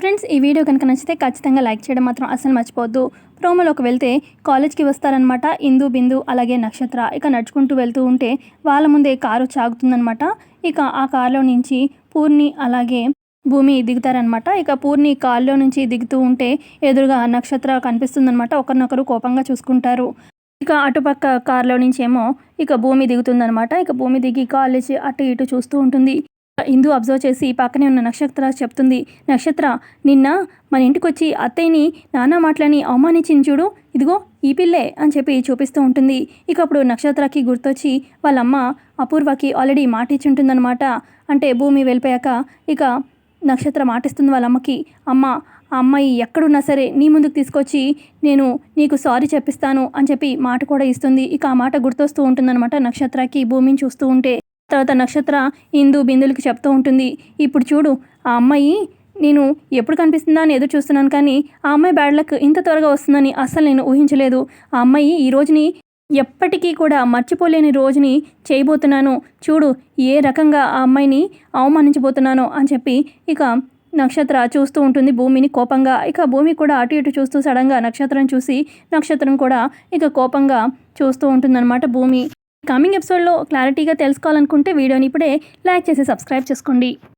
Friends ఈ video కనుక నచ్చితే ఖచ్చితంగా లైక్ చేయడం మాత్రం అసలు మర్చిపోవద్దు. ప్రోమోలోకి వెళ్తే కాలేజ్కి వస్తారనమాట ఇందు బిందు అలాగే నక్షత్ర ఇక నడుచుకుంటూ వెళ్తూ ఉంటే వాళ్ళ ముందే కారు చాగుతుందనమాట ఇక ఆ కారులో నుంచి పూర్ణి అలాగే భూమి దిగుతారనమాట ఇక పూర్ణి కారులో నుంచి దిగుతూ ఉంటే ఎదురుగా నక్షత్ర కనిపిస్తుందనమాట ఒకరినొకరు కోపంగా చూసుకుంటారు. ఇక అటుపక్క కారులో నుంచి ఏమో ఇక భూమి దిగుతుందనమాట ఇక భూమి దిగి కాలేజీ అటు ఇటు చూస్తూ ఉంటుంది. ఇందు అబ్జర్వ్ చేసి పక్కనే ఉన్న నక్షత్ర చెప్తుంది. నక్షత్ర నిన్న మన ఇంటికి వచ్చి అత్తయ్యని నానా మాటలని అవమానించింది చూడు ఇదిగో ఈ పిల్లే అని చెప్పి చూపిస్తూ ఉంటుంది. ఇక అప్పుడు నక్షత్రకి గుర్తొచ్చి వాళ్ళమ్మ అపూర్వకి ఆల్రెడీ మాట ఇచ్చింటుందనమాట అంటే భూమి వెళ్ళిపోయాక ఇక నక్షత్ర మాటిస్తుంది వాళ్ళ అమ్మకి అమ్మ ఆ అమ్మాయి ఎక్కడున్నా సరే నీ ముందుకు తీసుకొచ్చి నేను నీకు సారీ చెప్పిస్తాను అని చెప్పి మాట కూడా ఇస్తుంది. ఇక ఆ మాట గుర్తొస్తూ ఉంటుందన్నమాట నక్షత్రకి భూమిని చూస్తూ ఉంటే. తర్వాత నక్షత్ర ఇందు బిందులకి చెప్తూ ఉంటుంది. ఇప్పుడు చూడు ఆ అమ్మాయి నేను ఎప్పుడు కనిపిస్తుందా అని ఎదురు చూస్తున్నాను కానీ ఆ అమ్మాయి బ్యాడ్ లక్ ఇంత త్వరగా వస్తుందని అస్సలు నేను ఊహించలేదు. ఆ అమ్మాయి ఈ రోజుని ఎప్పటికీ కూడా మర్చిపోలేని రోజుని చేయబోతున్నాను. చూడు ఏ రకంగా ఆ అమ్మాయిని అవమానించబోతున్నానో అని చెప్పి ఇక నక్షత్ర చూస్తూ ఉంటుంది. భూమిని కోపంగా ఇక భూమి కూడా అటు ఇటు చూస్తూ సడన్గా నక్షత్రం చూసి నక్షత్రం కూడా ఇక కోపంగా చూస్తూ ఉంటుందన్నమాట భూమి. కమింగ్ ఎపిసోడ్లో క్లారిటీగా తెలుసుకోవాలనుకుంటే వీడియోని ఇప్పుడే లైక్ చేసి సబ్స్క్రైబ్ చేసుకోండి.